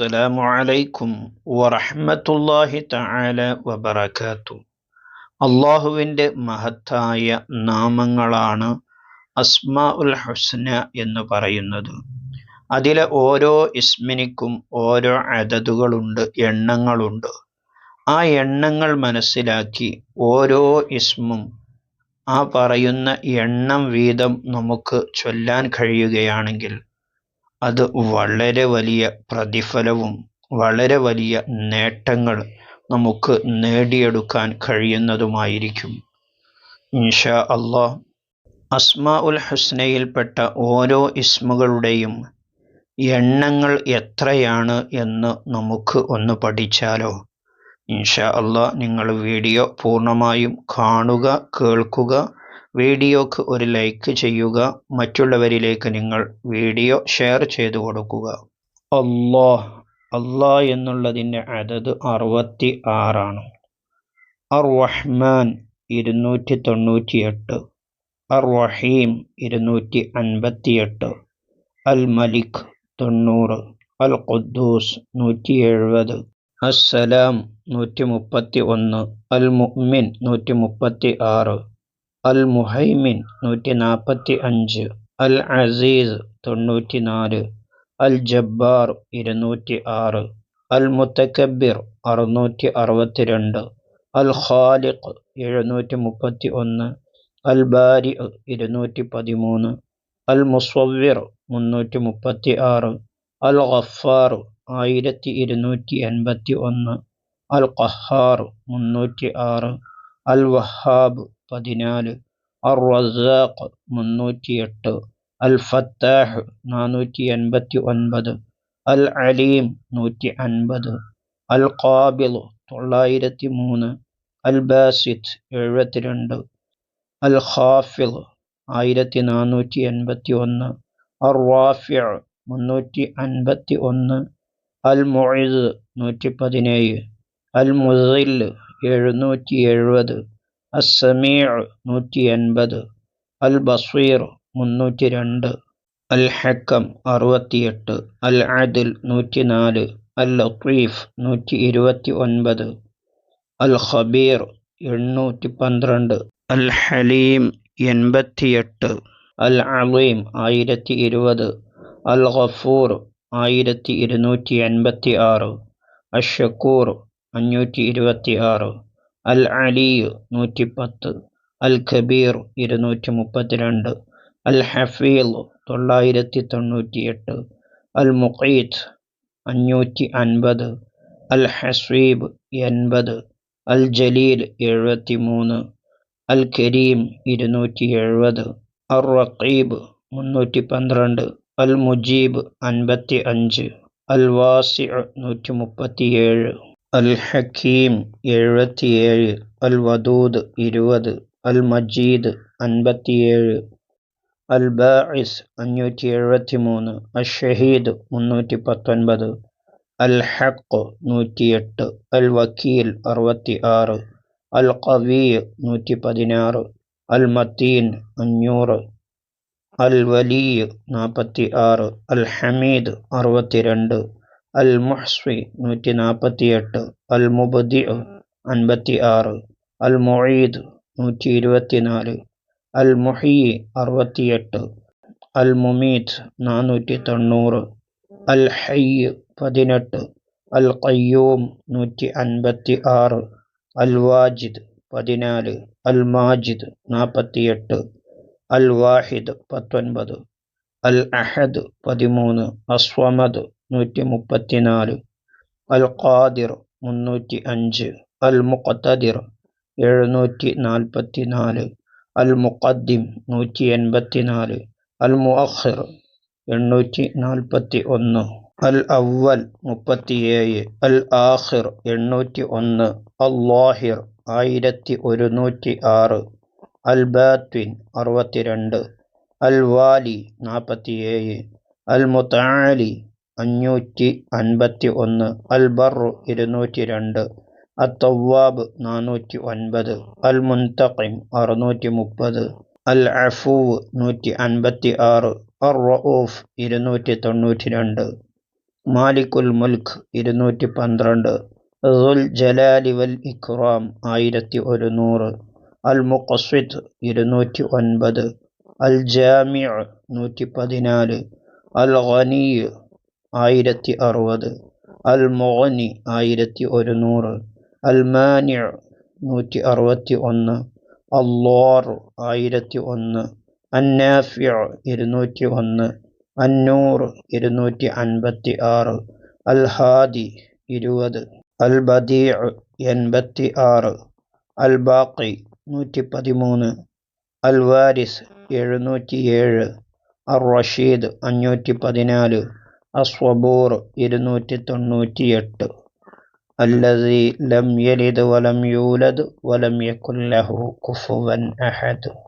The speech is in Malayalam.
السلام عليكم ورحمة الله تعالى وبركاته അള്ളാഹുവിൻ്റെ മഹത്തായ നാമങ്ങളാണ് അസ്മാ ഉൽ ഹുസ്ന എന്ന് പറയുന്നത് അതിലെ ഓരോ ഇസ്മിനിക്കും ഓരോ അതതുകളുണ്ട് എണ്ണങ്ങളുണ്ട് ആ എണ്ണങ്ങൾ മനസ്സിലാക്കി ഓരോ ഇസ്മും ആ പറയുന്ന എണ്ണം വീതം നമുക്ക് ചൊല്ലാൻ കഴിയുകയാണെങ്കിൽ അത് വളരെ വലിയ പ്രതിഫലവും വളരെ വലിയ നേട്ടങ്ങൾ നമുക്ക് നേടിയെടുക്കാൻ കഴിയുന്നതുമായിരിക്കും. ഇൻഷാ അള്ളാ അസ്മാ ഉൽ ഹുസ്നയിൽപ്പെട്ട ഓരോ ഇസ്മുകളുടെയും എണ്ണങ്ങൾ എത്രയാണ് എന്ന് നമുക്ക് ഒന്ന് പഠിച്ചാലോ? ഇൻഷാ അള്ളാ നിങ്ങൾ വീഡിയോ പൂർണമായും കാണുക കേൾക്കുക വീഡിയോക്ക് ഒരു ലൈക്ക് ചെയ്യുക മറ്റുള്ളവരിലേക്ക് നിങ്ങൾ വീഡിയോ ഷെയർ ചെയ്തു കൊടുക്കുക. അള്ളാഹ് അള്ളാ എന്നുള്ളതിന്റെ അതത് അറുപത്തി ആറാണ് അർ റഹ്മാൻ ഇരുന്നൂറ്റി തൊണ്ണൂറ്റി എട്ട് അർ റഹീം ഇരുന്നൂറ്റി അൻപത്തി എട്ട് അൽ മലിക് തൊണ്ണൂറ്. അൽ ഖുദ്ദൂസ് നൂറ്റി എഴുപത് അസ്സലാം നൂറ്റി മുപ്പത്തി ഒന്ന് അൽ മുഅ്മിൻ നൂറ്റി മുപ്പത്തി ആറ് അൽ മുഹൈമിൻ നൂറ്റി നാൽപ്പത്തി അഞ്ച് അൽ അസീസ് തൊണ്ണൂറ്റി നാല് അൽ ജബ്ബാർ ഇരുന്നൂറ്റി ആറ് അൽ മുത്തക്കബിർ അറുന്നൂറ്റി അറുപത്തി രണ്ട് അൽ ഖാലിഖ് എഴുന്നൂറ്റി മുപ്പത്തി ഒന്ന് അൽ ബാരി ഇരുന്നൂറ്റി പതിമൂന്ന് അൽ മുസവ്വിർ മുന്നൂറ്റി മുപ്പത്തി ആറ് അൽ ഗഫാർ ആയിരത്തി ഇരുന്നൂറ്റി എൺപത്തി ഒന്ന് അൽ ഖഹാർ മുന്നൂറ്റി ആറ് അൽ വഹാബ് പതിനാല്. അർ റസാഖ് മുന്നൂറ്റി എട്ട് അൽ ഫത്താഹ് നാനൂറ്റി എൺപത്തി ഒൻപത് അൽ അലീം നൂറ്റി അൻപത് അൽ ഖാബിൽ തൊള്ളായിരത്തി മൂന്ന് അൽ ബാസിത്ത് എഴുപത്തിരണ്ട്. അൽ ഖാഫിൽ ആയിരത്തി നാനൂറ്റി എൺപത്തി ഒന്ന് അർ റാഫിഅ മുന്നൂറ്റി അൻപത്തി ഒന്ന് അൽ മുഇസ് നൂറ്റി പതിനേഴ് അൽ മുസിൽ എഴുന്നൂറ്റി എഴുപത് അസ്സമീഅ് നൂറ്റി എൺപത് അൽ ബസീർ മുന്നൂറ്റി രണ്ട് അൽ ഹക്കം അറുപത്തിയെട്ട് അൽ അദിൽ നൂറ്റി നാല് അൽ ലത്തീഫ് നൂറ്റി ഇരുപത്തി ഒൻപത് അൽ ഖബീർ എണ്ണൂറ്റി പന്ത്രണ്ട് അൽ ഹലീം എൺപത്തിയെട്ട് അൽ അലീം ആയിരത്തി ഇരുപത് അൽ ഗഫൂർ ആയിരത്തി ഇരുന്നൂറ്റി എൺപത്തി ആറ് അഷക്കൂർ അഞ്ഞൂറ്റി ഇരുപത്തി ആറ് അൽ അലിയു നൂറ്റി പത്ത് അൽ ഖബീർ ഇരുന്നൂറ്റി മുപ്പത്തിരണ്ട് അൽ ഹഫീൽ തൊള്ളായിരത്തി തൊണ്ണൂറ്റി എട്ട് അൽ മുഖീത്ത് അഞ്ഞൂറ്റി അൻപത് അൽ ഹസീബ് എൺപത് അൽ ജലീൽ എഴുപത്തി മൂന്ന് അൽ കരീം ഇരുന്നൂറ്റി എഴുപത് അർ റഖീബ് മുന്നൂറ്റി പന്ത്രണ്ട് അൽ മുജീബ് അൻപത്തി അഞ്ച് അൽ വാസി നൂറ്റി മുപ്പത്തിയേഴ് അൽ ഹക്കീം എഴുപത്തിയേഴ് അൽ വദൂദ് ഇരുപത് അൽ മജീദ് അൻപത്തിയേഴ് അൽ ബാഇസ് അഞ്ഞൂറ്റി എഴുപത്തി മൂന്ന് അൽ ഷഹീദ് മുന്നൂറ്റി പത്തൊൻപത് അൽ ഹക്ക് നൂറ്റിയെട്ട് അൽ വക്കീൽ അറുപത്തി ആറ് അൽ കവീ നൂറ്റി പതിനാറ് അൽ മത്തീൻ അഞ്ഞൂറ് അൽ വലീ നാൽപ്പത്തി ആറ് അൽ ഹമീദ് അറുപത്തിരണ്ട്. അൽ മുഹ്സ്വി നൂറ്റി നാൽപ്പത്തി എട്ട് അൽ മുബദി അൻപത്തി ആറ് അൽ മൊയ്ദ് നൂറ്റി ഇരുപത്തി നാല് അൽ അറുപത്തി അറുപത്തിയെട്ട് അൽ മുമീത്ത് നാനൂറ്റി തൊണ്ണൂറ് അൽ ഹയ്യ് പതിനെട്ട് അൽ ഖയ്യൂം നൂറ്റി അൻപത്തി ആറ് അൽ വാജിദ് പതിനാല് അൽ മാജിദ് നാൽപ്പത്തിയെട്ട് അൽ വാഹിദ് പത്തൊൻപത് അൽ അഹദ് പതിമൂന്ന് അസ്വമദ് നൂറ്റി മുപ്പത്തിനാല് അൽ ഖാദിർ മുന്നൂറ്റി അഞ്ച് അൽ മുഖത്തദിർ എഴുന്നൂറ്റി നാൽപ്പത്തി നാല് അൽ മുഖദ്ദിം നൂറ്റി എൺപത്തി നാല് അൽ മുഅഖിർ എണ്ണൂറ്റി നാൽപ്പത്തി ഒന്ന് അൽ അവൽ മുപ്പത്തിയേഴ്. അൽ ആഹിർ എണ്ണൂറ്റി ഒന്ന് അള്ളാഹിർ ആയിരത്തി ഒരുന്നൂറ്റി ആറ് അൽ ബാത്വിൻ അറുപത്തിരണ്ട്. അൽ വാലി നാൽപ്പത്തിയേഴ്. അൽ മുത്താലി അഞ്ഞൂറ്റി അൻപത്തി ഒന്ന് അൽ ബറു ഇരുന്നൂറ്റി രണ്ട് അത്തവാബ് നാനൂറ്റി ഒൻപത് അൽ മുൻതഖിം അറുന്നൂറ്റി മുപ്പത് അൽ അഫൂവ് നൂറ്റി അൻപത്തി ആറ് അർ റഊഫ് ഇരുന്നൂറ്റി തൊണ്ണൂറ്റി രണ്ട് മാലിക്കുൽ മുൽക്ക് ഇരുന്നൂറ്റി പന്ത്രണ്ട് ദുൽ ജലാലി വൽ ഇഖ്റാം ആയിരത്തി ഒരുന്നൂറ് അൽ മുഖസിദ് ഇരുന്നൂറ്റി ഒൻപത് അൽ ജാമിഅ നൂറ്റി പതിനാല് അൽ ഖനി ആയിരത്തി അറുപത് അൽ മോനി ആയിരത്തി ഒരുന്നൂറ് അൽ മാനിയ നൂറ്റി അറുപത്തി ഒന്ന് അല്ലോർ ആയിരത്തി ഒന്ന് അന്നാഫ്യ ഇരുന്നൂറ്റി ഒന്ന് അന്നൂർ ഇരുന്നൂറ്റി അൻപത്തി ആറ് അൽ ഹാദി ഇരുപത്. അൽ ബദീ എൺപത്തി ആറ് അൽ ബാഖി നൂറ്റി പതിമൂന്ന് അൽ വാരിസ് എഴുന്നൂറ്റി ഏഴ് അർ റഷീദ് അഞ്ഞൂറ്റി പതിനാല് അസ്വബൂർ ഇരുന്നൂറ്റി തൊണ്ണൂറ്റിയെട്ട് അല്ലതി ലം യലിദ് വലം യൂലദ് വലം യക്കുല്ലഹു കുഫുവൻ അഹദ്.